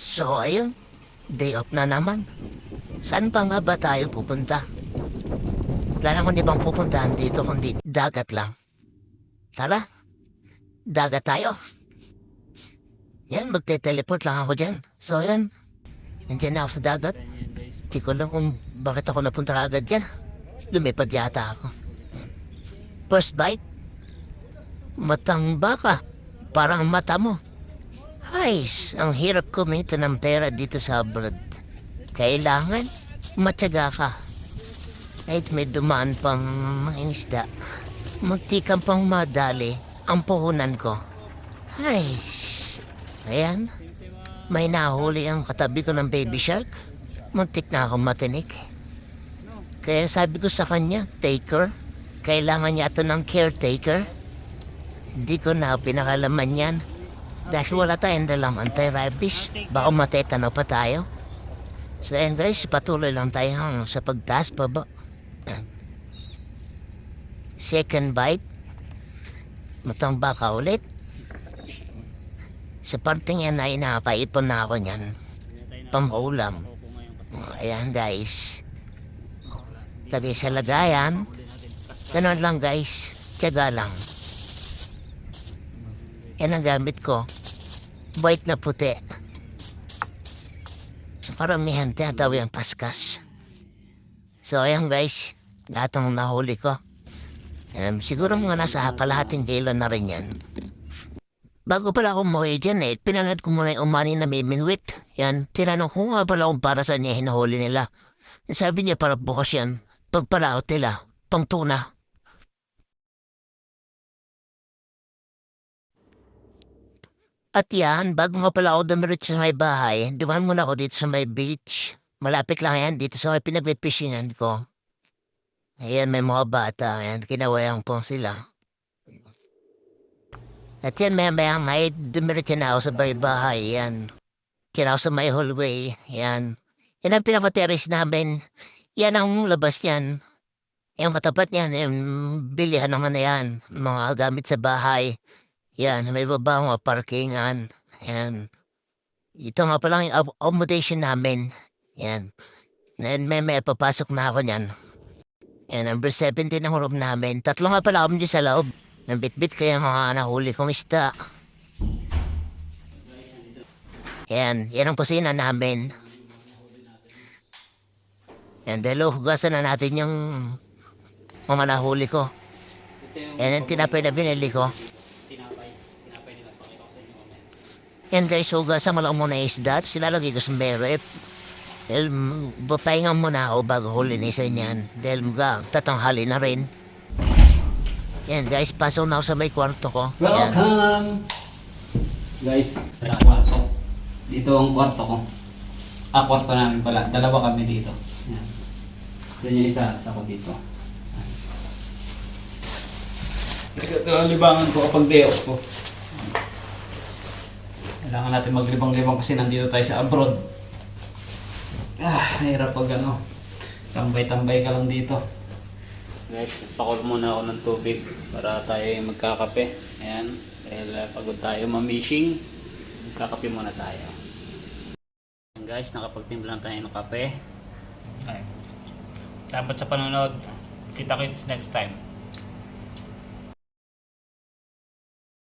So, ayun. Day off na naman. Saan pa nga ba tayo pupunta? Wala naman ibang pupuntahan dito kundi dagat lang. Tara, dagat tayo. Yan, magte-teleport lang ako dyan. So, yan. Nandiyan na ako sa dagat. Di ko alam kung bakit ako napunta agad dyan. Lumipad yata ako. First bite? Matang baka. Parang mata mo. Ay, ang hirap kumita ng pera dito sa abroad. Kailangan matyaga ka. Kahit may dumaan pang mga isda, magtikang pang madali ang puhunan ko. Ay, ayan. May nahuli ang katabi ko ng baby shark. Muntik na akong matinik. Kaya sabi ko sa kanya, taker, kailangan niya ito ng caretaker. Hindi ko na pinakalaman yan. Dahil wala tayong dalang anti-rabies, baka matetano pa tayo. So ayan guys, patuloy lang tayo hang sa pagtaas pa ba. Second bite. Matang baka ulit. Sa parting yan ay napaipon na ako niyan. Pang-ulam. Ayan guys. Tabi sa lagayan. Ganon lang guys. Tiyaga lang. Yan ang gamit ko. White na puti. Sa paramihan tinatawag ang paskas. So ayan guys. Lahat ng nahuli ko. Um, siguro mga nasa kalahating kilo na rin yan. Bago pala ako umuwi dyan eh, pinanad ko muna yung umani na may minwit. Yan, tinanong ko nga pala kung para saan niya hinahuli nila. Sabi niya para bukas yan. Pagpalaot nila, pang tuna. At yan, bago nga pala ako dumiretso sa may bahay, dumaan muna ako dito sa may beach. Malapit lang yan dito sa may pinagpipishingan ko. Ayan, may mga bata. Ayan, kinawayang po sila. At yan, maya maya ngay, dumiretso na ako sa may bahay. Yan. Kina sa may hallway. Yan. Yan ang pinaka-terrace namin. Yan ang labas yan. Yung katapat niyan, yung bilihan naman na yan. Mga gamit sa bahay. Yan, may baba mga parkingan. Yan. Ito nga pala yung ac- accommodation namin. Yan. And may may papasok na ako niyan. Yan, number 17 ang room namin. Tatlo nga pala kami sa loob. Nambitbit ko yung mga nahuli kong isda. Yan, yan ang kusina namin. Yan, dahil hugasan na natin yung mga nahuli ko. Yan ang tinapay na binili ko. Yan guys, hugasan mo lang muna isda at silalagay ko sa merep. Dahil mm, papahinga muna ako bago huli ni sa niyan. Dahil mga tatanghali na rin. Yan guys, pasok na ako sa may kwarto ko. Yan. Welcome! Guys, ito ang kwarto. Dito ang kwarto ko. Ah, kwarto namin pala. Dalawa kami dito. Yan. Yan yung isa, isa ko dito. Ito ang libangan ko kapag day off ko. Kailangan natin maglibang-libang kasi nandito tayo sa abroad. Ah, nahirap pag ano. Tambay-tambay ka lang dito. Guys, pakul muna ako ng tubig para tayo magkakape. Ayan, dahil uh, pagod tayo mamishing, magkakape muna tayo. Ayan guys, nakapagtimpla na tayo ng kape. Okay. Dapat sa panonood, kita kits next time.